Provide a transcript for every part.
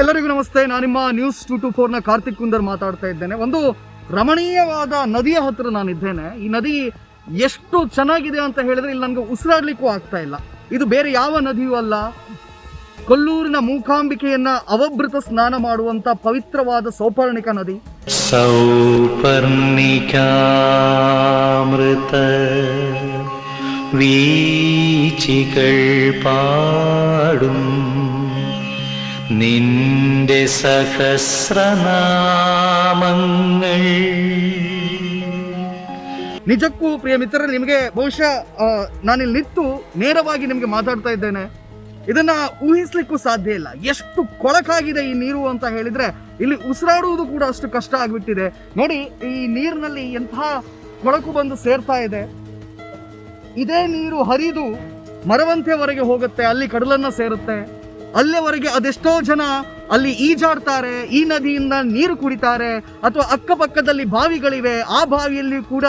ಎಲ್ಲರಿಗೂ ನಮಸ್ತೆ ನಾನು ನಿಮ್ಮ ನ್ಯೂಸ್ ಟೂ ಟು ಫೋರ್ನ ಕಾರ್ತಿಕ್ ಕುಂದರ್ ಮಾತಾಡ್ತಾ ಇದ್ದೇನೆ ಒಂದು ರಮಣೀಯವಾದ ನದಿಯ ಹತ್ರ ನಾನಿದ್ದೇನೆ ಈ ನದಿ ಎಷ್ಟು ಚೆನ್ನಾಗಿದೆ ಅಂತ ಹೇಳಿದ್ರೆ ಇಲ್ಲಿ ನನಗೆ ಉಸಿರಾಡ್ಲಿಕ್ಕೂ ಆಗ್ತಾ ಇಲ್ಲ ಇದು ಬೇರೆ ಯಾವ ನದಿಯೂ ಅಲ್ಲ ಕೊಲ್ಲೂರಿನ ಮೂಕಾಂಬಿಕೆಯನ್ನ ಅವಭೃತ ಸ್ನಾನ ಮಾಡುವಂತ ಪವಿತ್ರವಾದ ಸೌಪರ್ಣಿಕ ನದಿ സൗപർണികാമൃത വീച്ചികൾ പാടും നിന്റെ സഹസ്രനാമങ്ങൾ ನಿಜಕ್ಕೂ ಪ್ರಿಯ ಮಿತ್ರರೇ ನಿಮಗೆ ಬಹುಶಃ ಆ, ನಾನಿಲ್ಲಿ ನಿಂತು ನೇರವಾಗಿ ನಿಮಗೆ ಮಾತಾಡ್ತಾ ಇದ್ದೇನೆ ಇದನ್ನ ಊಹಿಸ್ಲಿಕ್ಕೂ ಸಾಧ್ಯ ಇಲ್ಲ ಎಷ್ಟು ಕೊಳಕಾಗಿದೆ ಈ ನೀರು ಅಂತ ಹೇಳಿದ್ರೆ ಇಲ್ಲಿ ಉಸಿರಾಡುವುದು ಕೂಡ ಅಷ್ಟು ಕಷ್ಟ ಆಗ್ಬಿಟ್ಟಿದೆ ನೋಡಿ ಈ ನೀರಿನಲ್ಲಿ ಎಂತಹ ಕೊಳಕು ಬಂದು ಸೇರ್ತಾ ಇದೆ ಇದೇ ನೀರು ಹರಿದು ಮರವಂತೆವರೆಗೆ ಹೋಗುತ್ತೆ ಅಲ್ಲಿ ಕಡಲನ್ನ ಸೇರುತ್ತೆ ಅಲ್ಲಿವರೆಗೆ ಅದೆಷ್ಟೋ ಜನ ಅಲ್ಲಿ ಈಜಾಡ್ತಾರೆ, ಈ ನದಿಯಿಂದ ನೀರು ಕುಡಿತಾರೆ, ಅಥವಾ ಅಕ್ಕಪಕ್ಕದಲ್ಲಿ ಬಾವಿಗಳಿವೆ, ಆ ಬಾವಿಯಲ್ಲಿ ಕೂಡ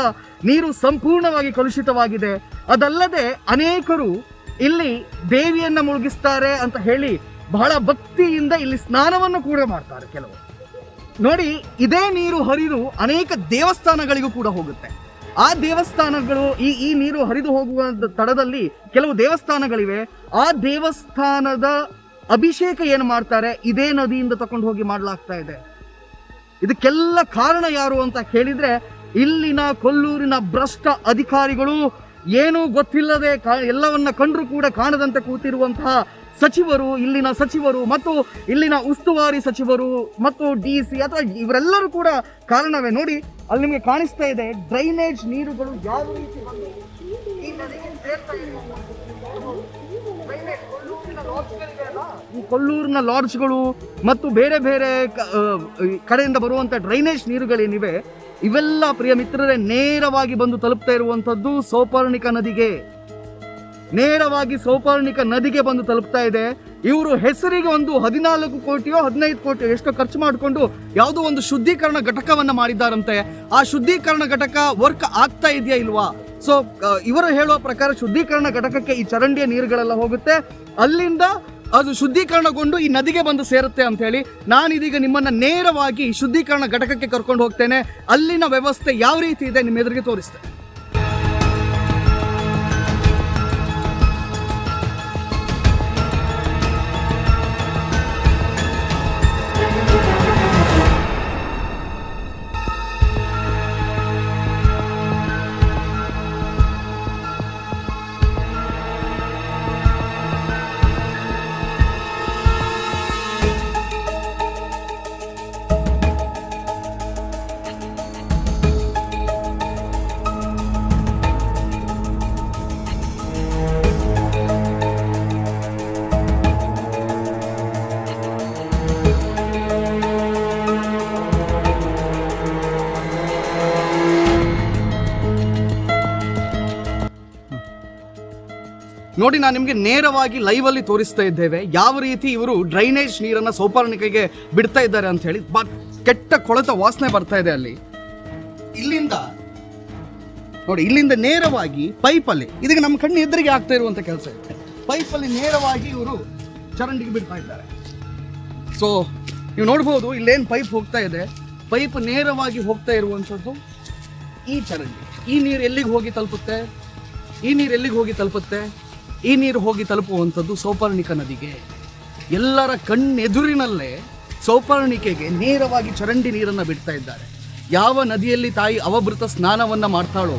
ನೀರು ಸಂಪೂರ್ಣವಾಗಿ ಕಲುಷಿತವಾಗಿದೆ. ಅದಲ್ಲದೆ ಅನೇಕರು ಇಲ್ಲಿ ದೇವಿಯನ್ನ ಮುಳುಗಿಸ್ತಾರೆ ಅಂತ ಹೇಳಿ ಬಹಳ ಭಕ್ತಿಯಿಂದ ಇಲ್ಲಿ ಸ್ನಾನವನ್ನು ಕೂಡ ಮಾಡ್ತಾರೆ ಕೆಲವು ನೋಡಿ, ಇದೇ ನೀರು ಹರಿದು ಅನೇಕ ದೇವಸ್ಥಾನಗಳಿಗೂ ಕೂಡ ಹೋಗುತ್ತೆ. ಆ ದೇವಸ್ಥಾನಗಳು, ಈ ಈ ನೀರು ಹರಿದು ಹೋಗುವ ತಡದಲ್ಲಿ ಕೆಲವು ದೇವಸ್ಥಾನಗಳಿವೆ. ಆ ದೇವಸ್ಥಾನದ ಅಭಿಷೇಕ ಏನು ಮಾಡ್ತಾರೆ? ಇದೇ ನದಿಯಿಂದ ತಕೊಂಡು ಹೋಗಿ ಮಾಡಲಾಗ್ತಾ ಇದೆ. ಇದಕ್ಕೆಲ್ಲ ಕಾರಣ ಯಾರು ಅಂತ ಹೇಳಿದ್ರೆ ಇಲ್ಲಿನ ಕೊಲ್ಲೂರಿನ ಭ್ರಷ್ಟ ಅಧಿಕಾರಿಗಳು ಏನೂ ಗೊತ್ತಿಲ್ಲದೆ ಎಲ್ಲವನ್ನ ಕಂಡ್ರು ಕೂಡ ಕಾಣದಂತೆ ಕೂತಿರುವಂತಹ ಸಚಿವರು, ಇಲ್ಲಿನ ಸಚಿವರು ಮತ್ತು ಇಲ್ಲಿನ ಉಸ್ತುವಾರಿ ಸಚಿವರು ಮತ್ತು ಡಿ ಸಿ ಅಥವಾ ಇವರೆಲ್ಲರೂ ಕೂಡ ಕಾರಣವೇ. ನೋಡಿ, ಅಲ್ಲಿ ನಿಮಗೆ ಕಾಣಿಸ್ತಾ ಇದೆ, ಡ್ರೈನೇಜ್ ನೀರುಗಳು ಯಾವ ರೀತಿ ಕೊಲ್ಲೂರಿನ ಲಾಡ್ಜ್ಗಳು ಮತ್ತು ಬೇರೆ ಬೇರೆ ಈ ಕಡೆಯಿಂದ ಬರುವಂಥ ಡ್ರೈನೇಜ್ ನೀರುಗಳೇನಿವೆ, ಇವೆಲ್ಲ ಪ್ರಿಯ ಮಿತ್ರರೇ, ನೇರವಾಗಿ ಬಂದು ತಲುಪ್ತಾ ಇರುವಂಥದ್ದು ಸೌಪರ್ಣಿಕ ನದಿಗೆ. ನೇರವಾಗಿ ಸೌಪರ್ಣಿಕ ನದಿಗೆ ಬಂದು ತಲುಪ್ತಾ ಇದೆ. ಇವರು ಹೆಸರಿಗೆ ಒಂದು ಹದಿನಾಲ್ಕು ಕೋಟಿಯೋ, ಹದಿನೈದು ಕೋಟಿಯೋ ಎಷ್ಟೋ ಖರ್ಚು ಮಾಡಿಕೊಂಡು ಯಾವುದೋ ಒಂದು ಶುದ್ಧೀಕರಣ ಘಟಕವನ್ನ ಮಾಡಿದ್ದಾರಂತೆ. ಆ ಶುದ್ಧೀಕರಣ ಘಟಕ ವರ್ಕ್ ಆಗ್ತಾ ಇದೆಯಾ ಇಲ್ವಾ? ಸೊ ಇವರು ಹೇಳುವ ಪ್ರಕಾರ ಶುದ್ಧೀಕರಣ ಘಟಕಕ್ಕೆ ಈ ಚರಂಡಿಯ ನೀರುಗಳೆಲ್ಲ ಹೋಗುತ್ತೆ. ಅಲ್ಲಿಂದ ಅದು ಶುದ್ಧೀಕರಣಗೊಂಡು ಈ ನದಿಗೆ ಬಂದು ಸೇರುತ್ತೆ ಅಂತ ಹೇಳಿ ನಾನು ಇದೀಗ ನಿಮ್ಮನ್ನ ನೇರವಾಗಿ ಶುದ್ಧೀಕರಣ ಘಟಕಕ್ಕೆ ಕರ್ಕೊಂಡು ಹೋಗ್ತೇನೆ. ಅಲ್ಲಿನ ವ್ಯವಸ್ಥೆ ಯಾವ ರೀತಿ ಇದೆ ನಿಮ್ಮ ಎದುರಿಗೆ ತೋರಿಸ್ತೇನೆ. ನೋಡಿ, ನಾನು ನಿಮಗೆ ನೇರವಾಗಿ ಲೈವ್ ಅಲ್ಲಿ ತೋರಿಸ್ತಾ ಇದ್ದೇವೆ. ಯಾವ ರೀತಿ ಇವರು ಡ್ರೈನೇಜ್ ನೀರನ್ನ ಸೌಪರ್ಣಿಕೆಗೆ ಬಿಡ್ತಾ ಇದ್ದಾರೆ ಅಂತ ಹೇಳಿ ಬಟ್ ಕೆಟ್ಟ ಕೊಳೆತ ವಾಸನೆ ಬರ್ತಾ ಇದೆ ಅಲ್ಲಿ. ಇಲ್ಲಿಂದ, ನೋಡಿ, ಇಲ್ಲಿಂದ ನೇರವಾಗಿ ಪೈಪಲ್ಲಿ ಇದಕ್ಕೆ ನಮ್ಮ ಕಣ್ಣು ಎದುರಿಗೆ ಆಗ್ತಾ ಇರುವಂತ ಕೆಲಸ ಇದೆ. ಪೈಪಲ್ಲಿ ನೇರವಾಗಿ ಇವರು ಚರಂಡಿಗೆ ಬಿಡ್ತಾ ಇದ್ದಾರೆ. ಸೊ ನೀವು ನೋಡ್ಬೋದು, ಇಲ್ಲೇನು ಪೈಪ್ ಹೋಗ್ತಾ ಇದೆ. ಪೈಪ್ ನೇರವಾಗಿ ಹೋಗ್ತಾ ಇರುವಂಥದ್ದು ಈ ಚರಂಡಿ. ಈ ನೀರು ಎಲ್ಲಿಗೆ ಹೋಗಿ ತಲುಪುತ್ತೆ? ಈ ನೀರು ಎಲ್ಲಿಗೆ ಹೋಗಿ ತಲುಪುತ್ತೆ? ಈ ನೀರು ಹೋಗಿ ತಲುಪುವಂಥದ್ದು ಸೌಪರ್ಣಿಕ ನದಿಗೆ. ಎಲ್ಲರ ಕಣ್ಣೆದುರಿನಲ್ಲೇ ಸೌಪರ್ಣಿಕೆಗೆ ನೇರವಾಗಿ ಚರಂಡಿ ನೀರನ್ನು ಬಿಡ್ತಾ ಇದ್ದಾರೆ. ಯಾವ ನದಿಯಲ್ಲಿ ತಾಯಿ ಅವಭೃತ ಸ್ನಾನವನ್ನು ಮಾಡ್ತಾಳೋ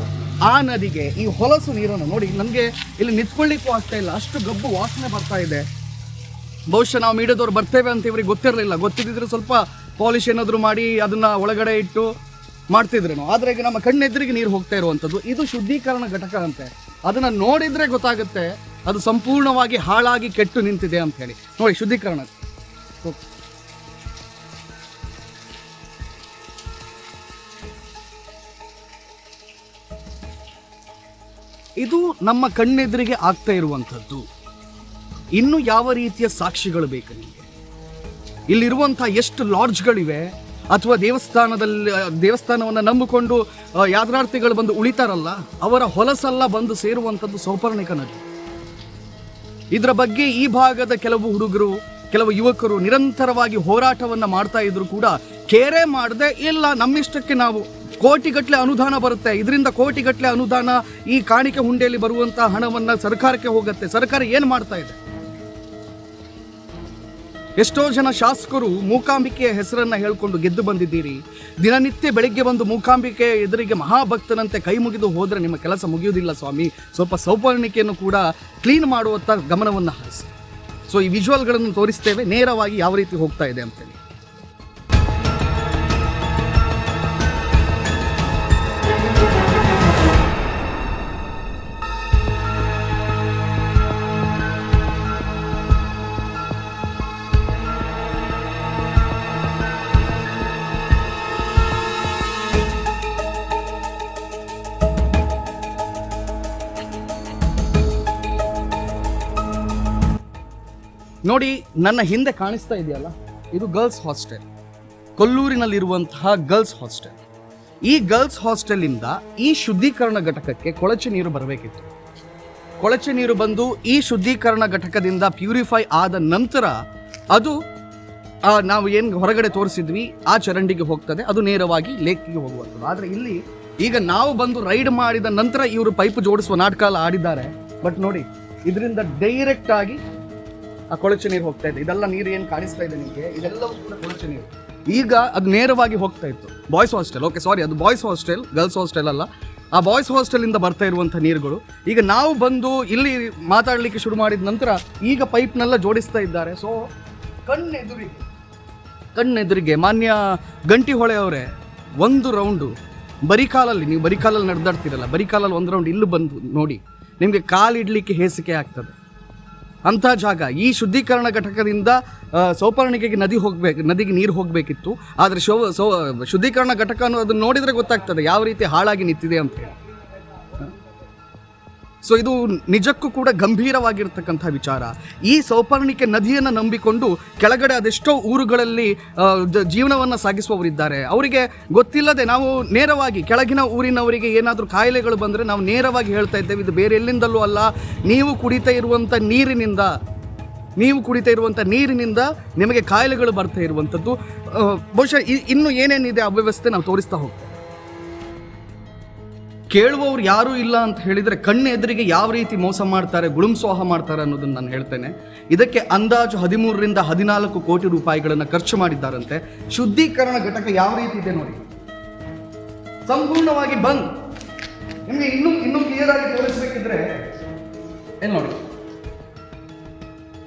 ಆ ನದಿಗೆ ಈ ಹೊಲಸು ನೀರನ್ನು ನೋಡಿ ನನಗೆ ಇಲ್ಲಿ ನಿಂತ್ಕೊಳ್ಳಿಕ್ಕೂ ಆಗ್ತಾ ಇಲ್ಲ. ಅಷ್ಟು ಗಬ್ಬು ವಾಸನೆ ಬರ್ತಾ ಇದೆ. ಬಹುಶಃ ನಾವು ಮೀಡಿಯಾದವ್ರು ಬರ್ತೇವೆ ಅಂತ ಇವ್ರಿಗೆ ಗೊತ್ತಿರಲಿಲ್ಲ. ಗೊತ್ತಿದ್ದಿದ್ರೆ ಸ್ವಲ್ಪ ಪಾಲಿಶ್ ಏನಾದರೂ ಮಾಡಿ ಅದನ್ನು ಒಳಗಡೆ ಇಟ್ಟು ಮಾಡ್ತಿದ್ರು ಆದರೆ ಈಗ ನಮ್ಮ ಕಣ್ಣೆದುರಿಗೆ ನೀರು ಹೋಗ್ತಾ ಇರುವಂಥದ್ದು. ಇದು ಶುದ್ಧೀಕರಣ ಘಟಕ ಅಂತೆ. ಅದನ್ನು ನೋಡಿದರೆ ಗೊತ್ತಾಗುತ್ತೆ ಅದು ಸಂಪೂರ್ಣವಾಗಿ ಹಾಳಾಗಿ ಕೆಟ್ಟು ನಿಂತಿದೆ ಅಂತ ಹೇಳಿ. ನೋಡಿ, ಶುದ್ಧೀಕರಣ. ಇದು ನಮ್ಮ ಕಣ್ಣೆದುರಿಗೆ ಆಗ್ತಾ ಇರುವಂಥದ್ದು. ಇನ್ನು ಯಾವ ರೀತಿಯ ಸಾಕ್ಷಿಗಳು ಬೇಕು ನಿಮಗೆ? ಇಲ್ಲಿರುವಂತಹ ಎಷ್ಟು ಲಾಡ್ಜ್ಗಳಿವೆ, ಅಥವಾ ದೇವಸ್ಥಾನದಲ್ಲಿ, ದೇವಸ್ಥಾನವನ್ನು ನಂಬಿಕೊಂಡು ಯಾತ್ರಾರ್ಥಿಗಳು ಬಂದು ಉಳಿತಾರಲ್ಲ, ಅವರ ಹೊಲಸೆಲ್ಲ ಬಂದು ಸೇರುವಂಥದ್ದು ಸೌಪರ್ಣಿಕ ನದಿ. ಇದರ ಬಗ್ಗೆ ಈ ಭಾಗದ ಕೆಲವು ಹುಡುಗರು, ಕೆಲವು ಯುವಕರು ನಿರಂತರವಾಗಿ ಹೋರಾಟವನ್ನ ಮಾಡ್ತಾ ಇದ್ರು ಕೂಡ ಕೇರೆ ಮಾಡದೆ ಇಲ್ಲ. ನಮ್ಮಿಷ್ಟಕ್ಕೆ ನಾವು ಕೋಟಿಗಟ್ಟಲೆ ಅನುದಾನ ಬರುತ್ತೆ. ಇದರಿಂದ ಕೋಟಿಗಟ್ಟಲೆ ಅನುದಾನ ಈ ಕಾಣಿಕೆ ಹುಂಡೆಯಲ್ಲಿ ಬರುವಂತಹ ಹಣವನ್ನ ಸರ್ಕಾರಕ್ಕೆ ಹೋಗುತ್ತೆ. ಸರ್ಕಾರ ಏನು ಮಾಡ್ತಾ ಇದೆ? ಎಷ್ಟೋ ಜನ ಶಾಸಕರು ಮೂಕಾಂಬಿಕೆಯ ಹೆಸರನ್ನ ಹೇಳ್ಕೊಂಡು ಗೆದ್ದು ಬಂದಿದ್ದೀರಿ. ದಿನನಿತ್ಯ ಬೆಳಿಗ್ಗೆ ಬಂದು ಮೂಕಾಂಬಿಕೆ ಎದುರಿಗೆ ಮಹಾಭಕ್ತನಂತೆ ಕೈ ಮುಗಿದು ಹೋದರೆ ನಿಮ್ಮ ಕೆಲಸ ಮುಗಿಯುವುದಿಲ್ಲ ಸ್ವಾಮಿ. ಸ್ವಲ್ಪ ಸೌಪರ್ಣಿಕೆಯನ್ನು ಕೂಡ ಕ್ಲೀನ್ ಮಾಡುವತ್ತ ಗಮನವನ್ನು ಹರಿಸಿ. ಸೊ ಈ ವಿಜುವಲ್ಗಳನ್ನು ತೋರಿಸ್ತೇವೆ. ನೇರವಾಗಿ ಯಾವ ರೀತಿ ಹೋಗ್ತಾ ಇದೆ ಅಂತೇಳಿ. ನೋಡಿ, ನನ್ನ ಹಿಂದೆ ಕಾಣಿಸ್ತಾ ಇದೆಯಲ್ಲ? ಇದು ಗರ್ಲ್ಸ್ ಹಾಸ್ಟೆಲ್. ಕೊಲ್ಲೂರಿನಲ್ಲಿರುವಂತಹ ಗರ್ಲ್ಸ್ ಹಾಸ್ಟೆಲ್. ಈ ಗರ್ಲ್ಸ್ ಹಾಸ್ಟೆಲಿಂದ ಈ ಶುದ್ಧೀಕರಣ ಘಟಕಕ್ಕೆ ಕೊಳಚೆ ನೀರು ಬರಬೇಕಿತ್ತು. ಕೊಳಚೆ ನೀರು ಬಂದು ಈ ಶುದ್ಧೀಕರಣ ಘಟಕದಿಂದ ಪ್ಯೂರಿಫೈ ಆದ ನಂತರ ಅದು ನಾವು ಏನು ಹೊರಗಡೆ ತೋರಿಸಿದ್ವಿ, ಆ ಚರಂಡಿಗೆ ಹೋಗ್ತದೆ, ಅದು ನೇರವಾಗಿ ಲೇಕ್ಗೆ ಹೋಗುವಂಥದ್ದು. ಆದರೆ ಇಲ್ಲಿ ಈಗ ನಾವು ಬಂದು ರೈಡ್ ಮಾಡಿದ ನಂತರ ಇವರು ಪೈಪ್ ಜೋಡಿಸುವ ನಾಟಕ ಆಡಿದ್ದಾರೆ. ಬಟ್ ನೋಡಿ, ಇದರಿಂದ ಡೈರೆಕ್ಟ್ ಆಗಿ ಆ ಕೊಳಚೆ ನೀರು ಹೋಗ್ತಾ ಇದೆ. ಇದೆಲ್ಲ ನೀರು ಏನು ಕಾಣಿಸ್ತಾ ಇದೆ ನಿಮಗೆ? ಇದೆಲ್ಲವೂ ಕೂಡ ಕೊಳಚೆ ನೀರು. ಈಗ ಅದು ನೇರವಾಗಿ ಹೋಗ್ತಾ ಇತ್ತು. ಬಾಯ್ಸ್ ಹಾಸ್ಟೆಲ್ ಓಕೆ ಸಾರಿ ಅದು ಬಾಯ್ಸ್ ಹಾಸ್ಟೆಲ್ ಗರ್ಲ್ಸ್ ಹಾಸ್ಟೆಲ್ ಅಲ್ಲ. ಆ ಬಾಯ್ಸ್ ಹಾಸ್ಟೆಲಿಂದ ಬರ್ತಾ ಇರುವಂಥ ನೀರುಗಳು. ಈಗ ನಾವು ಬಂದು ಇಲ್ಲಿ ಮಾತಾಡಲಿಕ್ಕೆ ಶುರು ಮಾಡಿದ ನಂತರ ಈಗ ಪೈಪ್ನೆಲ್ಲ ಜೋಡಿಸ್ತಾ ಇದ್ದಾರೆ. ಸೊ ಕಣ್ಣೆದುರಿಗೆ ಕಣ್ಣೆದುರಿಗೆ, ಮಾನ್ಯ ಗಂಟಿ ಹೊಳೆ ಅವರೇ, ಒಂದು ರೌಂಡು ಬರಿಕಾಲಲ್ಲಿ, ನೀವು ಬರಿಕಾಲಲ್ಲಿ ನಡೆದಾಡ್ತೀರಲ್ಲ, ಬರಿಕಾಲಲ್ಲಿ ಒಂದು ರೌಂಡ್ ಇಲ್ಲಿ ಬಂದು ನೋಡಿ. ನಿಮಗೆ ಕಾಲಿಡಲಿಕ್ಕೆ ಹೇಸಿಕೆ ಆಗ್ತದೆ. ಅಂಥ ಜಾಗ. ಈ ಶುದ್ಧೀಕರಣ ಘಟಕದಿಂದ ಸೌಪರ್ಣಿಕೆಗೆ ನದಿ ಹೋಗಬೇಕು, ನದಿಗೆ ನೀರು ಹೋಗಬೇಕಿತ್ತು. ಆದರೆ ಶೋ, ಸೌ, ಶುದ್ಧೀಕರಣ ಘಟಕ ಅನ್ನೋ ಅದನ್ನ ನೋಡಿದರೆ ಗೊತ್ತಾಗ್ತದೆ ಯಾವ ರೀತಿ ಹಾಳಾಗಿ ನಿಂತಿದೆ ಅಂತ. ಹೇಳಿ ಸೊ ಇದು ನಿಜಕ್ಕೂ ಕೂಡ ಗಂಭೀರವಾಗಿರ್ತಕ್ಕಂಥ ವಿಚಾರ. ಈ ಸೌಪರ್ಣಿಕೆ ನದಿಯನ್ನು ನಂಬಿಕೊಂಡು ಕೆಳಗಡೆ ಅದೆಷ್ಟೋ ಊರುಗಳಲ್ಲಿ ಜೀವನವನ್ನು ಸಾಗಿಸುವವರಿದ್ದಾರೆ ಅವರಿಗೆ ಗೊತ್ತಿಲ್ಲದೆ ನಾವು ನೇರವಾಗಿ ಕೆಳಗಿನ ಊರಿನವರಿಗೆ ಏನಾದರೂ ಕಾಯಿಲೆಗಳು ಬಂದರೆ ನಾವು ನೇರವಾಗಿ ಹೇಳ್ತಾ ಇದ್ದೇವೆ, ಇದು ಬೇರೆ ಎಲ್ಲಿಂದಲೂ ಅಲ್ಲ. ನೀವು ಕುಡಿತಾ ಇರುವಂಥ ನೀರಿನಿಂದ, ನೀವು ಕುಡಿತಾ ಇರುವಂಥ ನೀರಿನಿಂದ ನಿಮಗೆ ಕಾಯಿಲೆಗಳು ಬರ್ತಾ ಇರುವಂಥದ್ದು ಬಹುಶಃ ಇನ್ನು ಏನೇನಿದೆ ಅವ್ಯವಸ್ಥೆ ನಾವು ತೋರಿಸ್ತಾ ಹೋಗ್ತೇವೆ. ಕೇಳುವವ್ರು ಯಾರೂ ಇಲ್ಲ ಅಂತ ಹೇಳಿದರೆ ಕಣ್ಣು ಎದುರಿಗೆ ಯಾವ ರೀತಿ ಮೋಸ ಮಾಡ್ತಾರೆ ಗುಳುಂಸೋಹ ಮಾಡ್ತಾರೆ ಅನ್ನೋದನ್ನು ನಾನು ಹೇಳ್ತೇನೆ. ಇದಕ್ಕೆ ಅಂದಾಜು ಹದಿಮೂರರಿಂದ ಹದಿನಾಲ್ಕು ಕೋಟಿ ರೂಪಾಯಿಗಳನ್ನು ಖರ್ಚು ಮಾಡಿದ್ದಾರಂತೆ. ಶುದ್ಧೀಕರಣ ಘಟಕ ಯಾವ ರೀತಿ ಇದೆ ನೋಡಿ. ಸಂಪೂರ್ಣವಾಗಿ ಬಂದ್. ನಿಮಗೆ ಇನ್ನೂ ಇನ್ನೂ ಕ್ಲಿಯರ್ ಆಗಿ ತೋರಿಸಬೇಕಿದ್ರೆ, ಏನು ನೋಡಿ.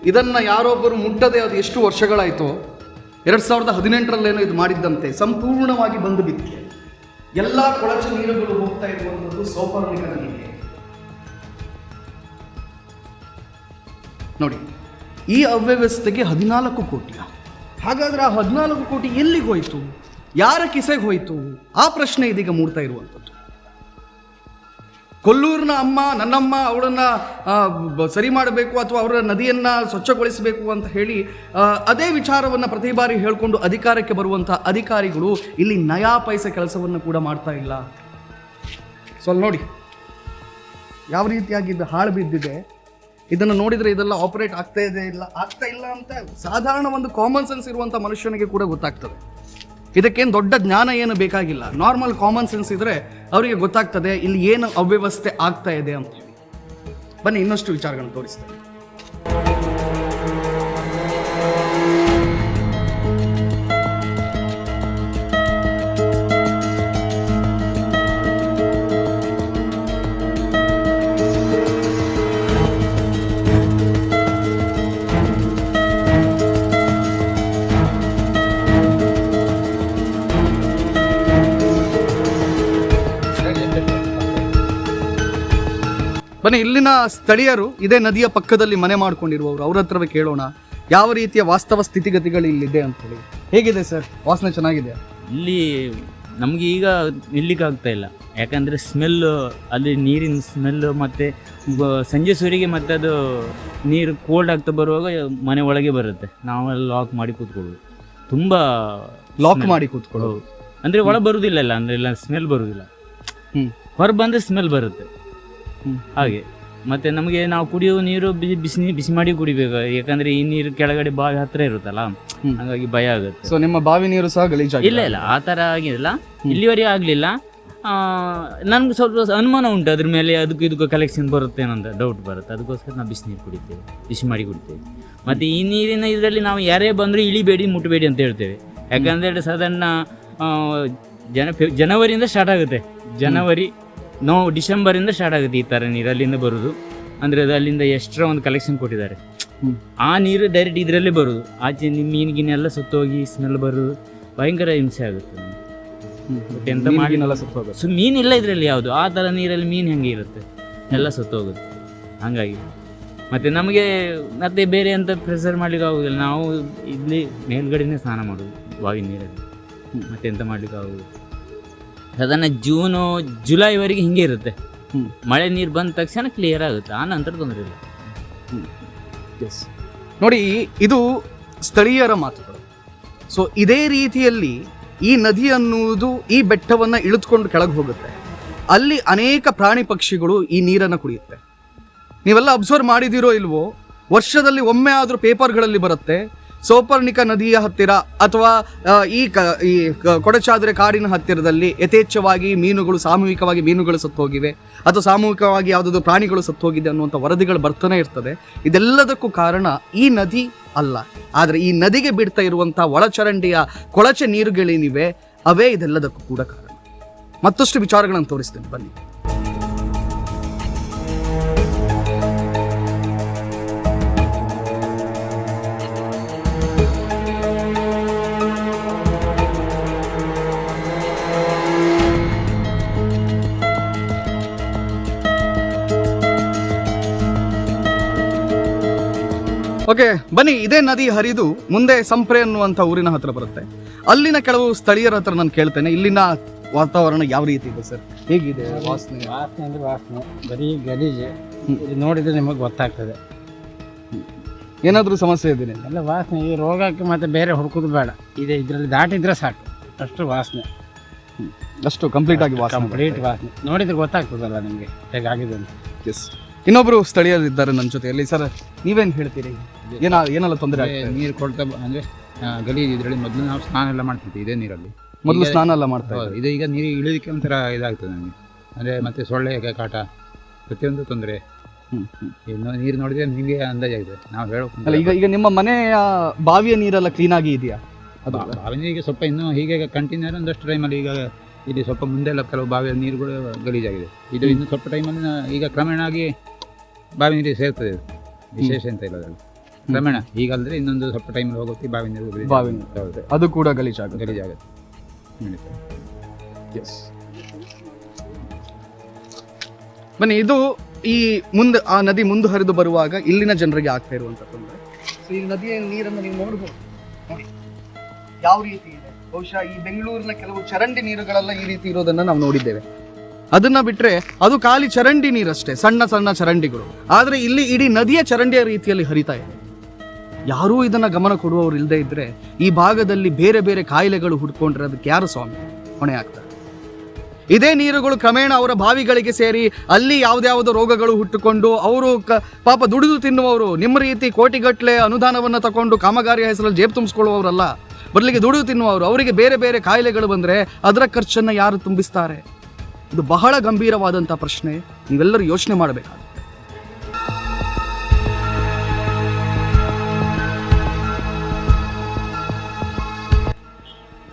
ಇದನ್ನ ಯಾರೊಬ್ಬರು ಮುಟ್ಟದೆ ಅದು ಎಷ್ಟು ವರ್ಷಗಳಾಯಿತು, ಎರಡು ಸಾವಿರದ ಹದಿನೆಂಟರಲ್ಲೇನೋ ಇದು ಮಾಡಿದ್ದಂತೆ, ಸಂಪೂರ್ಣವಾಗಿ ಬಂದು ಬಿತ್ತಿದೆ ಎಲ್ಲ ಕೊಳಚೆ ನೀರುಗಳು ಹೋಗ್ತಾ ಇರುವಂಥದ್ದು ಸೌಪರ್ಣಿಕ ನೋಡಿ, ಈ ಅವ್ಯವಸ್ಥೆಗೆ ಹದಿನಾಲ್ಕು ಕೋಟಿಯ ಹಾಗಾದ್ರೆ ಆ ಹದಿನಾಲ್ಕು ಕೋಟಿ ಎಲ್ಲಿಗೆ ಹೋಯ್ತು? ಯಾರ ಕಿಸೆಗೆ ಹೋಯ್ತು? ಆ ಪ್ರಶ್ನೆ ಇದೀಗ ಮೂಡ್ತಾ ಇರುವಂಥದ್ದು. ಕೊಲ್ಲೂರಿನ ಅಮ್ಮ, ನನ್ನಮ್ಮ ಅವಳನ್ನ ಸರಿ ಮಾಡಬೇಕು ಅಥವಾ ಅವರ ನದಿಯನ್ನು ಸ್ವಚ್ಛಗೊಳಿಸಬೇಕು ಅಂತ ಹೇಳಿ ಅದೇ ವಿಚಾರವನ್ನು ಪ್ರತಿ ಬಾರಿ ಹೇಳಿಕೊಂಡು ಅಧಿಕಾರಕ್ಕೆ ಬರುವಂಥ ಅಧಿಕಾರಿಗಳು ಇಲ್ಲಿ ನಯಾ ಪೈಸ ಕೆಲಸವನ್ನು ಕೂಡ ಮಾಡ್ತಾ ಇಲ್ಲ. ಸೊ ನೋಡಿ. ಯಾವ ರೀತಿಯಾಗಿ ಇದು ಹಾಳು ಬಿದ್ದಿದೆ? ಇದನ್ನು ನೋಡಿದರೆ ಇದೆಲ್ಲ ಆಪರೇಟ್ ಆಗ್ತಾ ಇದೆ ಇಲ್ಲ, ಆಗ್ತಾ ಇಲ್ಲ ಅಂತ ಸಾಧಾರಣ ಒಂದು ಕಾಮನ್ ಸೆನ್ಸ್ ಇರುವಂಥ ಮನುಷ್ಯನಿಗೆ ಕೂಡ ಗೊತ್ತಾಗ್ತದೆ. ಇದಕ್ಕೇನು ದೊಡ್ಡ ಜ್ಞಾನ ಏನು ಬೇಕಾಗಿಲ್ಲ. ನಾರ್ಮಲ್ ಕಾಮನ್ ಸೆನ್ಸ್ ಇದ್ರೆ ಅವರಿಗೆ ಗೊತ್ತಾಗ್ತದೆ, ಇಲ್ಲಿ ಏನು ಅವ್ಯವಸ್ಥೆ ಆಗ್ತಾ ಇದೆ ಅಂತ ಬನ್ನಿ ಇನ್ನಷ್ಟು ವಿಚಾರಗಳನ್ನು ತೋರಿಸ್ತೇನೆ. ಬನ್ನಿ ಇಲ್ಲಿನ ಸ್ಥಳೀಯರು ಇದೇ ನದಿಯ ಪಕ್ಕದಲ್ಲಿ ಮನೆ ಮಾಡ್ಕೊಂಡಿರುವವರು. ಅವ್ರ ಹತ್ರವೇ ಕೇಳೋಣ. ಯಾವ ರೀತಿಯ ವಾಸ್ತವ ಸ್ಥಿತಿಗತಿಗಳು ಇಲ್ಲಿದೆ ಅಂತ ಹೇಳಿ. ಹೇಗಿದೆ ಸರ್? ವಾಸನೆ ಚೆನ್ನಾಗಿದೆ ಇಲ್ಲಿ ನಮಗೆ ಈಗ ನಿಲ್ಲಿಕ್ಕೆ ಆಗ್ತಾ ಇಲ್ಲ. ಯಾಕಂದರೆ ಸ್ಮೆಲ್ಲು ಅಲ್ಲಿ ನೀರಿನ ಸ್ಮೆಲ್ಲು ಮತ್ತು ಸಂಜೆ ಸೂರಿಗೆ ಮತ್ತೆ ಅದು ನೀರು ಕೋಲ್ಡ್ ಆಗ್ತಾ ಬರುವಾಗ ಮನೆ ಒಳಗೆ ಬರುತ್ತೆ. ನಾವೆಲ್ಲ ಲಾಕ್ ಮಾಡಿ ಕೂತ್ಕೊಳ್ಳೋದು. ತುಂಬ ಲಾಕ್ ಮಾಡಿ ಕೂತ್ಕೊಳ್ಳೋದು. ಅಂದರೆ ಒಳ ಬರುವುದಿಲ್ಲ ಇಲ್ಲ ಅಂದರೆ ಇಲ್ಲ ಸ್ಮೆಲ್ ಬರುವುದಿಲ್ಲ ಹ್ಮ್. ಹೊರ ಬಂದರೆ ಸ್ಮೆಲ್ ಬರುತ್ತೆ. ಹಾಗೆ. ಮತ್ತು ನಮಗೆ ನಾವು ಕುಡಿಯೋ ನೀರು ಬಿಸಿ ಬಿಸಿ ನೀರು ಬಿಸಿ ಮಾಡಿ ಕುಡಿಬೇಕು. ಯಾಕಂದರೆ ಈ ನೀರು ಕೆಳಗಡೆ ಬಾವಿ ಹತ್ತಿರ ಇರುತ್ತಲ್ಲ? ಹಾಗಾಗಿ ಭಯ ಆಗುತ್ತೆ. ಸೊ ನಿಮ್ಮ ಬಾವಿ ನೀರು ಸಹ ಗಲೀಜಾಗಿ ಇಲ್ಲ ಇಲ್ಲ. ಆ ಥರ ಆಗಿಲ್ಲ. ಇಲ್ಲಿವರೆಗೆ ಆಗಲಿಲ್ಲ. ನನ್ಗೆ ಸ್ವಲ್ಪ ಅನುಮಾನ ಉಂಟು. ಅದ್ರ ಮೇಲೆ ಅದಕ್ಕೂ ಇದಕ್ಕೂ ಕಲೆಕ್ಷನ್ ಬರುತ್ತೆ ಅಂತ ಡೌಟ್ ಬರುತ್ತೆ. ಅದಕ್ಕೋಸ್ಕರ ನಾವು ಬಿಸಿ ನೀರು ಕುಡಿತೇವೆ. ಬಿಸಿ ಮಾಡಿ ಕುಡಿತೇವೆ. ಮತ್ತು ಈ ನೀರಿನ ಇದರಲ್ಲಿ ನಾವು ಯಾರೇ ಬಂದರೂ ಇಳಿಬೇಡಿ ಮುಟ್ಟಬೇಡಿ ಅಂತ ಹೇಳ್ತೇವೆ. ಯಾಕಂದರೆ ಸಾಧಾರಣ ಜನ ಫೆ- ಜನವರಿಯಿಂದ ಸ್ಟಾರ್ಟ್ ಆಗುತ್ತೆ. ಜನವರಿ ನೋ ಡಿಸೆಂಬರಿಂದ ಸ್ಟಾರ್ಟ್ ಆಗುತ್ತೆ ಈ ಥರ ನೀರು ಅಲ್ಲಿಂದ ಬರೋದು ಅಂದರೆ ಅದು ಅಲ್ಲಿಂದ ಎಕ್ಸ್ಟ್ರಾ ಒಂದು ಕಲೆಕ್ಷನ್ ಕೊಟ್ಟಿದ್ದಾರೆ. ಆ ನೀರು ಡೈರೆಕ್ಟ್ ಇದರಲ್ಲೇ ಬರೋದು ಆಚೆ ನಿಮ್ಮ ಮೀನು ಸುತ್ತ ಸುತ್ತೋಗಿ ಸ್ಮೆಲ್ ಬರೋದು ಭಯಂಕರ ಹಿಂಸೆ ಆಗುತ್ತೆ ಮತ್ತೆ ಬಟ್ ಎಂತ ಮಾಡಿ ಮೀನಿಗೆಲ್ಲ ಸತ್ತೋಗುತ್ತೆ. ಸೊ ಮೀನಿಲ್ಲ ಇದರಲ್ಲಿ ಯಾವುದು? ಆ ಥರ ನೀರಲ್ಲಿ ಮೀನು ಹೆಂಗೆ ಇರುತ್ತೆ. ಎಲ್ಲ ಸತ್ತೋಗುತ್ತೆ ಹಾಗಾಗಿ. ಮತ್ತು ನಮಗೆ ಮತ್ತೆ ಬೇರೆ ಅಂತ ಪ್ರೆಸರ್ ಮಾಡ್ಲಿಕ್ಕೆ ಆಗೋದಿಲ್ಲ. ನಾವು ಇಲ್ಲಿ ಮೇಲ್ಗಡೆನೇ ಸ್ನಾನ ಮಾಡೋದು ಬಾವಿ ನೀರಲ್ಲಿ. ಮತ್ತೆ ಎಂತ ಮಾಡ್ಲಿಕ್ಕೆ ಆಗೋದು ಸಾಧಾರಣ ಜೂನು ಜುಲೈವರೆಗೆ ಹಿಂಗೆ ಇರುತ್ತೆ. ಮಳೆ ನೀರು ಬಂದ ತಕ್ಷಣ ಕ್ಲಿಯರ್ ಆಗುತ್ತೆ ಆ ನಂತರ ತೊಂದರೆ ಇಲ್ಲ. ನೋಡಿ ಇದು ಸ್ಥಳೀಯರ ಮಾತುಗಳು. ಸೊ ಇದೇ ರೀತಿಯಲ್ಲಿ ಈ ನದಿ ಅನ್ನುವುದು ಈ ಬೆಟ್ಟವನ್ನ ಇಳಿದುಕೊಂಡು ಕೆಳಗೆ ಹೋಗುತ್ತೆ. ಅಲ್ಲಿ ಅನೇಕ ಪ್ರಾಣಿ ಪಕ್ಷಿಗಳು ಈ ನೀರನ್ನು ಕುಡಿಯುತ್ತೆ. ನೀವೆಲ್ಲ ಅಬ್ಸರ್ವ್ ಮಾಡಿದಿರೋ ಇಲ್ವೋ? ವರ್ಷದಲ್ಲಿ ಒಮ್ಮೆ ಆದರೂ ಪೇಪರ್ಗಳಲ್ಲಿ ಬರುತ್ತೆ. ಸೋಪರ್ಣಿಕ ನದಿಯ ಹತ್ತಿರ ಅಥವಾ ಈ ಕ, ಈ ಕೊಡಚಾದ್ರೆ ಕಾಡಿನ ಹತ್ತಿರದಲ್ಲಿ ಯಥೇಚ್ಛವಾಗಿ ಮೀನುಗಳು, ಸಾಮೂಹಿಕವಾಗಿ ಮೀನುಗಳು ಸತ್ತೋಗಿವೆ. ಅಥವಾ ಸಾಮೂಹಿಕವಾಗಿ ಯಾವುದಾದ್ರು ಪ್ರಾಣಿಗಳು ಸತ್ತೋಗಿದೆ ಅನ್ನುವಂಥ ವರದಿಗಳು ಬರ್ತಾನೆ ಇರ್ತದೆ. ಇದೆಲ್ಲದಕ್ಕೂ ಕಾರಣ ಈ ನದಿ ಅಲ್ಲ. ಆದರೆ ಈ ನದಿಗೆ ಬಿಡ್ತಾ ಇರುವಂಥ ಒಳಚರಂಡಿಯ ಕೊಳಚೆ ನೀರುಗಳೇನಿವೆ, ಅವೇ ಇದೆಲ್ಲದಕ್ಕೂ ಕೂಡ ಕಾರಣ. ಮತ್ತಷ್ಟು ವಿಚಾರಗಳನ್ನು ತೋರಿಸ್ತೇನೆ. ಬನ್ನಿ. ಓಕೆ ಬನ್ನಿ ಇದೇ ನದಿ ಹರಿದು ಮುಂದೆ ಸಂಪ್ರೆ ಅನ್ನುವಂಥ ಊರಿನ ಹತ್ರ ಬರುತ್ತೆ. ಅಲ್ಲಿನ ಕೆಲವು ಸ್ಥಳೀಯರ ಹತ್ರ ನಾನು ಕೇಳ್ತೇನೆ. ಇಲ್ಲಿನ ವಾತಾವರಣ ಯಾವ ರೀತಿ ಇದೆ ಸರ್? ಹೇಗಿದೆ ವಾಸನೆ? ವಾಸನೆ ಅಂದ್ರೆ ವಾಸನೆ. ಬರೀ ಗಲೀಜು. ಇದು ನೋಡಿದ್ರೆ ನಿಮಗೆ ಗೊತ್ತಾಗ್ತದೆ. ಏನಾದರೂ ಸಮಸ್ಯೆ ಇದೆ ಎಲ್ಲ ವಾಸನೆ. ಈ ರೋಗಕ್ಕೆ ಮತ್ತೆ ಬೇರೆ ಹುಡುಕೋದು ಬೇಡ. ಇದೆ ಇದರಲ್ಲಿ ದಾಟಿದ್ರೆ ಸಾಕು. ಅಷ್ಟು ವಾಸನೆ. ಅಷ್ಟು ಕಂಪ್ಲೀಟ್ ಆಗಿ ವಾಸನೆ ಕಂಪ್ಲೀಟ್ ವಾಸನೆ. ನೋಡಿದ್ರೆ ಗೊತ್ತಾಗ್ತದಲ್ಲ ನಿಮಗೆ ಹೇಗಾಗಿದೆ ಅಂತ. ಎಸ್ ಇನ್ನೊಬ್ರು ಸ್ಥಳೀಯರಿದ್ದಾರೆ ನನ್ನ ಜೊತೆಯಲ್ಲಿ. ಸರ್ ನೀವೇನು ಹೇಳ್ತೀರಿ? ಏನ ಏನೆಲ್ಲ ತೊಂದರೆ ನೀರು ಕೊಡ್ತಾ ಅಂದ್ರೆ ಗಲೀಜು ಇದರಲ್ಲಿ ಮೊದಲು ನಾವು ಸ್ನಾನ ಎಲ್ಲ ಮಾಡ್ತಿದ್ವಿ ಇದೇ ನೀರಲ್ಲಿ. ಮೊದಲು ಸ್ನಾನ ಎಲ್ಲ ಮಾಡ್ತಾ ಇದು ಈಗ ನೀರು ಇಳಿದಕ್ಕೆ ಒಂಥರ ಇದಾಗ್ತದೆ ನನಗೆ ಅಂದರೆ ಮತ್ತೆ ಸೊಳ್ಳೆ ಕಾಟ ಪ್ರತಿಯೊಂದು ತೊಂದರೆ. ಇನ್ನು ನೀರು ನೋಡಿದ್ರೆ ನಿಮಗೆ ಅಂದಾಜಾಗಿದೆ ನಾವು ಹೇಳೋಕೆ ಈಗ ಈಗ ನಿಮ್ಮ ಮನೆಯ ಬಾವಿಯ ನೀರೆಲ್ಲ ಕ್ಲೀನ್ ಆಗಿ ಇದೆಯಾ? ಅದು. ಬಾವಿ ನೀರಿಗೆ ಸ್ವಲ್ಪ ಇನ್ನೂ ಹೀಗೆ ಕಂಟಿನ್ಯೂ ಒಂದಷ್ಟು ಟೈಮಲ್ಲಿ ಈಗ ಇಲ್ಲಿ ಸ್ವಲ್ಪ ಮುಂದೆ ಎಲ್ಲ ಕೆಲವು ಬಾವಿಯ ನೀರುಗಳು ಗಲೀಜಾಗಿದೆ. ಇದು ಇನ್ನು ಸ್ವಲ್ಪ ಟೈಮಲ್ಲಿ ಈಗ ಕ್ರಮೇಣ ಆಗಿ ಬಾವಿ ನೀರಿಗೆ ಸೇರ್ತದೆ. ವಿಶೇಷ ಅಂತ ಇಲ್ಲ ಅದರಲ್ಲಿ ಕ್ರಮೇಣ ಈಗ ಅಲ್ಲದೆ ಇನ್ನೊಂದು ಸ್ವಲ್ಪ ಟೈಮ್ ಹೋಗುತ್ತೆ ಬಾವಿ ನೀರು ಬಾವಿ ನೀರು. ಹೌದು. ಅದು ಕೂಡ ಗಲೀಜಾಗುತ್ತೆ. ಗಲೀಜಾಗುತ್ತೆ. ನಡೀತದೆ Yes. ಬನ್ನಿ ಇದು ಈ ಮುಂದೆ ಆ ನದಿ ಮುಂದೆ ಹರಿದು ಬರುವಾಗ ಇಲ್ಲಿನ ಜನರಿಗೆ ಆಗ್ತಾ ಇರುವಂತ ತೊಂದರೆ. ಸೊ ಈ ನದಿಯ ನೀರನ್ನು ನೀವು ನೋಡಬಹುದು ನೋಡಿ ಯಾವ ರೀತಿ ಇದೆ? ಬಹುಶಃ ಈ ಬೆಂಗಳೂರಿನ ಕೆಲವು ಚರಂಡಿ ನೀರುಗಳೆಲ್ಲ ಈ ರೀತಿ ಇರೋದನ್ನ ನಾವು ನೋಡಿದ್ದೇವೆ. ಅದನ್ನ ಬಿಟ್ರೆ ಅದು ಖಾಲಿ ಚರಂಡಿ ನೀರಷ್ಟೇ, ಸಣ್ಣ ಸಣ್ಣ ಚರಂಡಿಗಳು. ಆದರೆ ಇಲ್ಲಿ ಇಡೀ ನದಿಯ ಚರಂಡಿಯ ರೀತಿಯಲ್ಲಿ ಹರಿತಾ ಇದೆ. ಯಾರೂ ಇದನ್ನ ಗಮನ ಕೊಡುವವರು ಇಲ್ಲದೆ ಇದ್ರೆ ಈ ಭಾಗದಲ್ಲಿ ಬೇರೆ ಬೇರೆ ಕಾಯಿಲೆಗಳು ಹುಡ್ಕೊಂಡ್ರೆ ಅದಕ್ಕೆ ಯಾರು ಸ್ವಾಮಿ? ಹೊಣೆ ಆಗ್ತಾರೆ. ಇದೇ ನೀರುಗಳು ಕ್ರಮೇಣ ಅವರ ಬಾವಿಗಳಿಗೆ ಸೇರಿ ಅಲ್ಲಿ ಯಾವ್ದ್ಯಾವುದೋ ರೋಗಗಳು ಹುಟ್ಟುಕೊಂಡು ಅವರು ಕ, ಪಾಪ ದುಡಿದು ತಿನ್ನುವವರು, ನಿಮ್ಮ ರೀತಿ ಕೋಟಿಗಟ್ಟಲೆ ಅನುದಾನವನ್ನು ತಗೊಂಡು ಕಾಮಗಾರಿಯ ಹೆಸರಲ್ಲಿ ಜೇಬು ತುಂಬಿಸ್ಕೊಳ್ಳುವವರಲ್ಲ, ಬದಲಿಗೆ ದುಡಿದು ತಿನ್ನುವವರು, ಅವರಿಗೆ ಬೇರೆ ಬೇರೆ ಕಾಯಿಲೆಗಳು ಬಂದರೆ ಅದರ ಖರ್ಚನ್ನು ಯಾರು ತುಂಬಿಸ್ತಾರೆ? ಇದು ಬಹಳ ಗಂಭೀರವಾದಂಥ ಪ್ರಶ್ನೆ. ನೀವೆಲ್ಲರೂ ಯೋಚನೆ ಮಾಡಬೇಕಾಗುತ್ತೆ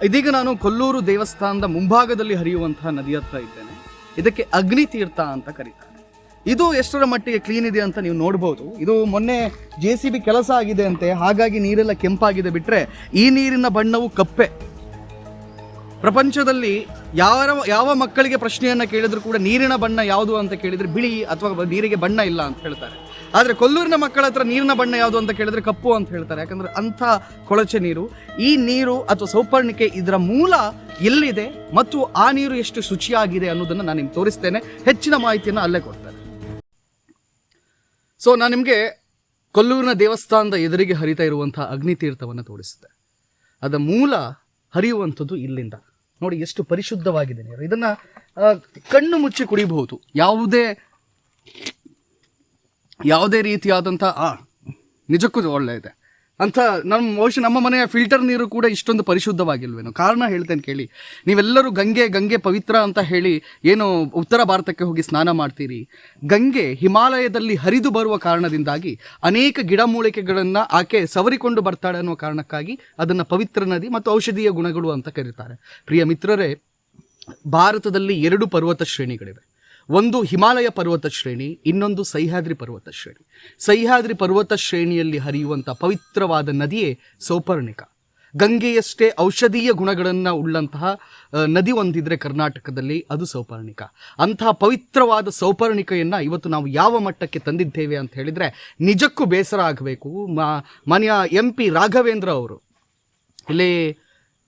ಇದೀಗ ನಾನು ಕೊಲ್ಲೂರು ದೇವಸ್ಥಾನದ ಮುಂಭಾಗದಲ್ಲಿ ಹರಿಯುವಂತಹ ನದಿ ಹತ್ರ ಇದ್ದೇನೆ. ಇದಕ್ಕೆ ಅಗ್ನಿ ತೀರ್ಥ ಅಂತ ಕರೀತಾರೆ. ಇದು ಎಷ್ಟರ ಮಟ್ಟಿಗೆ ಕ್ಲೀನ್ ಇದೆ ಅಂತ ನೀವು ನೋಡ್ಬೋದು. ಇದು ಮೊನ್ನೆ ಜೆ ಸಿ ಬಿ ಕೆಲಸ ಆಗಿದೆ ಅಂತೆ. ಹಾಗಾಗಿ ನೀರೆಲ್ಲ ಕೆಂಪಾಗಿದೆ ಬಿಟ್ಟರೆ ಈ ನೀರಿನ ಬಣ್ಣವು ಕಪ್ಪೆ. ಪ್ರಪಂಚದಲ್ಲಿ ಯಾವ ಯಾವ ಮಕ್ಕಳಿಗೆ ಪ್ರಶ್ನೆಯನ್ನು ಕೇಳಿದ್ರು ಕೂಡ ನೀರಿನ ಬಣ್ಣ ಯಾವುದು ಅಂತ ಕೇಳಿದ್ರೆ ಬಿಳಿ ಅಥವಾ ನೀರಿಗೆ ಬಣ್ಣ ಇಲ್ಲ ಅಂತ ಹೇಳ್ತಾರೆ. ಆದರೆ ಕೊಲ್ಲೂರಿನ ಮಕ್ಕಳ ಹತ್ರ ನೀರಿನ ಬಣ್ಣ ಯಾವುದು ಅಂತ ಕೇಳಿದ್ರೆ ಕಪ್ಪು ಅಂತ ಹೇಳ್ತಾರೆ. ಯಾಕಂದ್ರೆ ಅಂಥ ಕೊಳಚೆ ನೀರು, ಈ ನೀರು ಅಥವಾ ಸೌಪರ್ಣಿಕೆ ಇದರ ಮೂಲ ಎಲ್ಲಿದೆ ಮತ್ತು ಆ ನೀರು ಎಷ್ಟು ಶುಚಿಯಾಗಿದೆ ಅನ್ನೋದನ್ನು ನಾನು ನಿಮ್ಗೆ ತೋರಿಸ್ತೇನೆ. ಹೆಚ್ಚಿನ ಮಾಹಿತಿಯನ್ನು ಅಲ್ಲೇ ಕೊಡ್ತಾರೆ. ಸೊ ನಾನು ನಿಮಗೆ ಕೊಲ್ಲೂರಿನ ದೇವಸ್ಥಾನದ ಎದುರಿಗೆ ಹರಿತಾ ಇರುವಂಥ ಅಗ್ನಿತೀರ್ಥವನ್ನು ತೋರಿಸಿದೆ ಅದರ ಮೂಲ ಹರಿಯುವಂಥದ್ದು ಇಲ್ಲಿಂದ. ನೋಡಿ ಎಷ್ಟು ಪರಿಶುದ್ಧವಾಗಿದೆ ನೀರು ಇದನ್ನ ಕಣ್ಣು ಮುಚ್ಚಿ ಕುಡಿಬಹುದು. ಯಾವುದೇ ಯಾವುದೇ ರೀತಿಯಾದಂಥ ಆ, ನಿಜಕ್ಕೂ ಒಳ್ಳೆ ಇದೆ ಅಂತ ನಮ್ಮ ಬಹುಶಃ ನಮ್ಮ ಮನೆಯ ಫಿಲ್ಟರ್ ನೀರು ಕೂಡ ಇಷ್ಟೊಂದು ಪರಿಶುದ್ಧವಾಗಿಲ್ವೇನೋ. ಕಾರಣ ಹೇಳ್ತೇನೆ ಕೇಳಿ. ನೀವೆಲ್ಲರೂ ಗಂಗೆ ಗಂಗೆ ಪವಿತ್ರ ಅಂತ ಹೇಳಿ ಏನು ಉತ್ತರ ಭಾರತಕ್ಕೆ ಹೋಗಿ ಸ್ನಾನ ಮಾಡ್ತೀರಿ? ಗಂಗೆ ಹಿಮಾಲಯದಲ್ಲಿ ಹರಿದು ಬರುವ ಕಾರಣದಿಂದಾಗಿ ಅನೇಕ ಗಿಡಮೂಲಿಕೆಗಳನ್ನು ಆಕೆ ಸವರಿಕೊಂಡು ಬರ್ತಾಳೆ ಅನ್ನೋ ಕಾರಣಕ್ಕಾಗಿ ಅದನ್ನು ಪವಿತ್ರ ನದಿ ಮತ್ತು ಔಷಧೀಯ ಗುಣಗಳು ಅಂತ ಕರೀತಾರೆ. ಪ್ರಿಯ ಮಿತ್ರರೇ, ಭಾರತದಲ್ಲಿ ಎರಡು ಪರ್ವತ ಶ್ರೇಣಿಗಳಿವೆ. ಒಂದು ಹಿಮಾಲಯ ಪರ್ವತ ಶ್ರೇಣಿ, ಇನ್ನೊಂದು ಸಹ್ಯಾದ್ರಿ ಪರ್ವತ ಶ್ರೇಣಿ. ಸಹ್ಯಾದ್ರಿ ಪರ್ವತ ಶ್ರೇಣಿಯಲ್ಲಿ ಹರಿಯುವಂಥ ಪವಿತ್ರವಾದ ನದಿಯೇ ಸೌಪರ್ಣಿಕ. ಗಂಗೆಯಷ್ಟೇ ಔಷಧೀಯ ಗುಣಗಳನ್ನು ಉಳ್ಳಂತಹ ನದಿ ಒಂದಿದ್ರೆ ಕರ್ನಾಟಕದಲ್ಲಿ ಅದು ಸೌಪರ್ಣಿಕ. ಅಂತಹ ಪವಿತ್ರವಾದ ಸೌಪರ್ಣಿಕೆಯನ್ನು ಇವತ್ತು ನಾವು ಯಾವ ಮಟ್ಟಕ್ಕೆ ತಂದಿದ್ದೇವೆ ಅಂತ ಹೇಳಿದರೆ ನಿಜಕ್ಕೂ ಬೇಸರ ಆಗಬೇಕು. ಮಾನ್ಯ ಎಂ ಪಿ ರಾಘವೇಂದ್ರ ಅವರು. ಇಲ್ಲಿ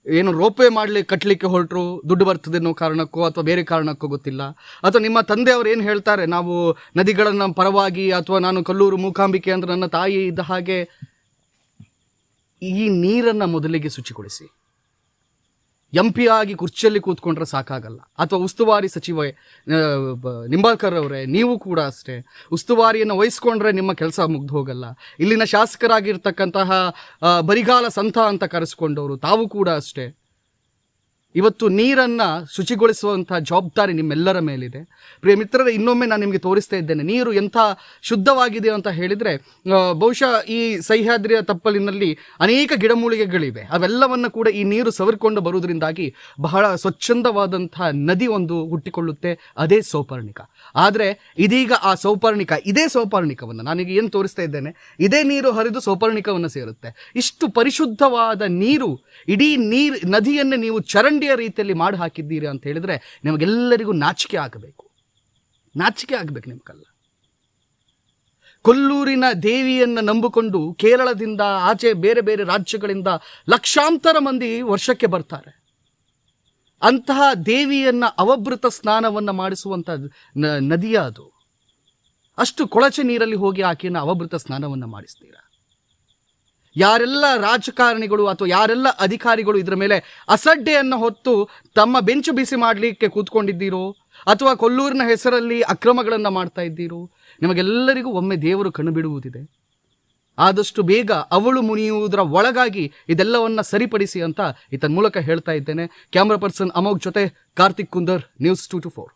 ಏನು ರೋಪ್ವೇ ಮಾಡಲಿ ಕಟ್ಟಲಿಕ್ಕೆ ಹೊರಟರು, ದುಡ್ಡು ಬರ್ತದೆ ಅನ್ನೋ ಕಾರಣಕ್ಕೋ ಅಥವಾ ಬೇರೆ ಕಾರಣಕ್ಕೋ ಗೊತ್ತಿಲ್ಲ. ಅಥವಾ ನಿಮ್ಮ ತಂದೆಯವರು ಏನು ಹೇಳ್ತಾರೆ, ನಾವು ನದಿಗಳನ್ನು ಪರವಾಗಿ ಅಥವಾ ನಾನು ಕಲ್ಲೂರು ಮೂಕಾಂಬಿಕೆ ಅಂದ್ರೆ ನನ್ನ ತಾಯಿ ಇದ್ದ ಹಾಗೆ ಈ ನೀರನ್ನು ಮೊದಲಿಗೆ ಶುಚಿಗೊಳಿಸಿ. ಎಂ ಪಿ ಆಗಿ ಕುರ್ಚಿಯಲ್ಲಿ ಕೂತ್ಕೊಂಡ್ರೆ ಸಾಕಾಗಲ್ಲ. ಅಥವಾ ಉಸ್ತುವಾರಿ ಸಚಿವ ನಿಂಬಾಳ್ಕರ್ ಅವರೇ, ನೀವು ಕೂಡ ಅಷ್ಟೇ. ಉಸ್ತುವಾರಿಯನ್ನು ವಹಿಸ್ಕೊಂಡ್ರೆ ನಿಮ್ಮ ಕೆಲಸ ಮುಗ್ದು ಹೋಗಲ್ಲ. ಇಲ್ಲಿನ ಶಾಸಕರಾಗಿರ್ತಕ್ಕಂತಹ ಬರಿಗಾಲ ಸಂತ ಅಂತ ಕರೆಸ್ಕೊಂಡವರು ತಾವು ಕೂಡ ಅಷ್ಟೇ. ಇವತ್ತು ನೀರನ್ನು ಶುಚಿಗೊಳಿಸುವಂಥ ಜವಾಬ್ದಾರಿ ನಿಮ್ಮೆಲ್ಲರ ಮೇಲಿದೆ. ಪ್ರಿಯ ಮಿತ್ರರೇ, ಇನ್ನೊಮ್ಮೆ ನಾನು ನಿಮಗೆ ತೋರಿಸ್ತಾ ಇದ್ದೇನೆ, ನೀರು ಎಂಥ ಶುದ್ಧವಾಗಿದೆ ಅಂತ ಹೇಳಿದರೆ ಬಹುಶಃ ಈ ಸಹ್ಯಾದ್ರಿಯ ತಪ್ಪಲಿನಲ್ಲಿ ಅನೇಕ ಗಿಡಮೂಲಿಕೆಗಳಿವೆ ಅವೆಲ್ಲವನ್ನು ಕೂಡ ಈ ನೀರು ಸವರಿಕೊಂಡು ಬರುವುದರಿಂದಾಗಿ ಬಹಳ ಸ್ವಚ್ಛಂದವಾದಂಥ ನದಿ ಒಂದು ಹುಟ್ಟಿಕೊಳ್ಳುತ್ತೆ, ಅದೇ ಸೌಪರ್ಣಿಕ. ಆದರೆ ಇದೀಗ ಆ ಸೌಪರ್ಣಿಕ, ಇದೇ ಸೌಪರ್ಣಿಕವನ್ನು ನಾನೀಗ ಏನು ತೋರಿಸ್ತಾ ಇದ್ದೇನೆ, ಇದೇ ನೀರು ಹರಿದು ಸೌಪರ್ಣಿಕವನ್ನು ಸೇರುತ್ತೆ. ಇಷ್ಟು ಪರಿಶುದ್ಧವಾದ ನೀರು, ಇಡೀ ನೀರು ನದಿಯನ್ನೇ ನೀವು ಚರಂಡಿಯ ರೀತಿಯಲ್ಲಿ ಮಾಡಿ ಹಾಕಿದ್ದೀರಿ ಅಂತ ಹೇಳಿದ್ರೆ ನಿಮಗೆಲ್ಲರಿಗೂ ನಾಚಿಕೆ ಆಗಬೇಕು. ನಾಚಿಕೆ ಆಗಬೇಕು ನಿಮಗಲ್ಲ. ಕೊಲ್ಲೂರಿನ ದೇವಿಯನ್ನು ನಂಬಿಕೊಂಡು ಕೇರಳದಿಂದ ಆಚೆ ಬೇರೆ ಬೇರೆ ರಾಜ್ಯಗಳಿಂದ ಲಕ್ಷಾಂತರ ಮಂದಿ ವರ್ಷಕ್ಕೆ ಬರ್ತಾರೆ. ಅಂತಹ ದೇವಿಯನ್ನ ಅವಭೃತ ಸ್ನಾನವನ್ನು ಮಾಡಿಸುವಂಥ ನದಿಯ ಅದು. ಅಷ್ಟು ಕೊಳಚೆ ನೀರಲ್ಲಿ ಹೋಗಿ ಆಕೆಯನ್ನು ಅವಭೃತ ಸ್ನಾನವನ್ನು ಮಾಡಿಸ್ತೀರಾ? ಯಾರೆಲ್ಲ ರಾಜಕಾರಣಿಗಳು ಅಥವಾ ಯಾರೆಲ್ಲ ಅಧಿಕಾರಿಗಳು ಇದರ ಮೇಲೆ ಅಸಡ್ಡೆಯನ್ನು ಹೊತ್ತು ತಮ್ಮ ಬೆಂಚು ಬಿಸಿ ಮಾಡಲಿಕ್ಕೆ ಕೂತ್ಕೊಂಡಿದ್ದೀರೋ ಅಥವಾ ಕೊಲ್ಲೂರಿನ ಹೆಸರಲ್ಲಿ ಅಕ್ರಮಗಳನ್ನು ಮಾಡ್ತಾ ಇದ್ದೀರೋ, ನಿಮಗೆಲ್ಲರಿಗೂ ಒಮ್ಮೆ ದೇವರು ಕಣ್ಣು ಬಿಡುವುದಿದೆ. ಆದಷ್ಟು ಬೇಗ ಅವಳು ಮುನಿಯುವುದರ ಒಳಗಾಗಿ ಇದೆಲ್ಲವನ್ನ ಸರಿಪಡಿಸಿ ಅಂತ ಈತನ ಮೂಲಕ ಹೇಳ್ತಾ ಇದ್ದೇನೆ. ಕ್ಯಾಮ್ರಾ ಪರ್ಸನ್ ಅಮೋಘ್ ಜೊತೆ Karthik Kundar, news two two four.